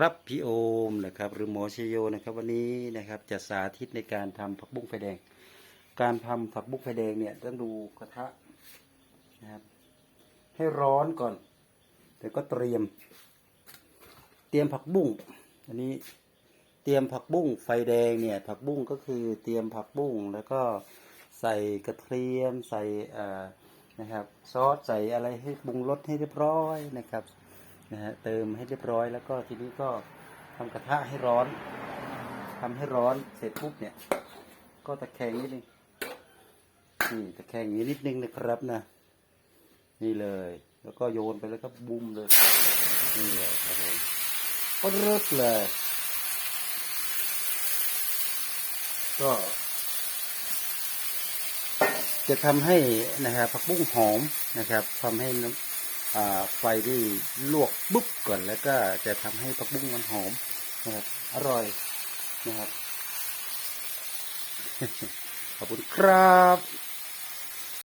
ครับพี่โอมนะครับหรือหมอชโยนะครับวันนี้นะครับจะสาธิตในการทำผักบุ้งไฟแดง การทำผักบุ้งไฟแดงเนี่ยต้องดูกระทะนะครับให้ร้อนก่อนแต่ก็เตรียม เตรียมผักบุ้งอันนี้เตรียมผักบุ้งไฟแดงเนี่ยผักบุ้งก็คือเตรียมผักบุ้งแล้วก็ใส่กระเทียมใส่อ่านะครับซอสใส่อะไรให้ปรุงรสให้เรียบร้อยนะครับ นะฮะเติมให้เรียบร้อยแล้วก็ทีนี้ก็ทำกระทะให้ร้อนทำให้ร้อนเสร็จปุ๊บเนี่ย ก็ตะแคงนิดนึงนี่ตะแคงอย่างนี้นิดนึงนะครับนะนี่เลย แล้วก็โยนไปแล้วก็บุ้มเลยนี่เลยครับผมก็เริ่มเลย ก็จะทำให้นะครับผักบุ้งหอมนะครับทำให้น้ำอ่า ไฟที่ลวกปุ๊บก่อนแล้วก็จะทำให้ผักบุ้งมันหอมนะครับอร่อยนะครับขอบคุณครับ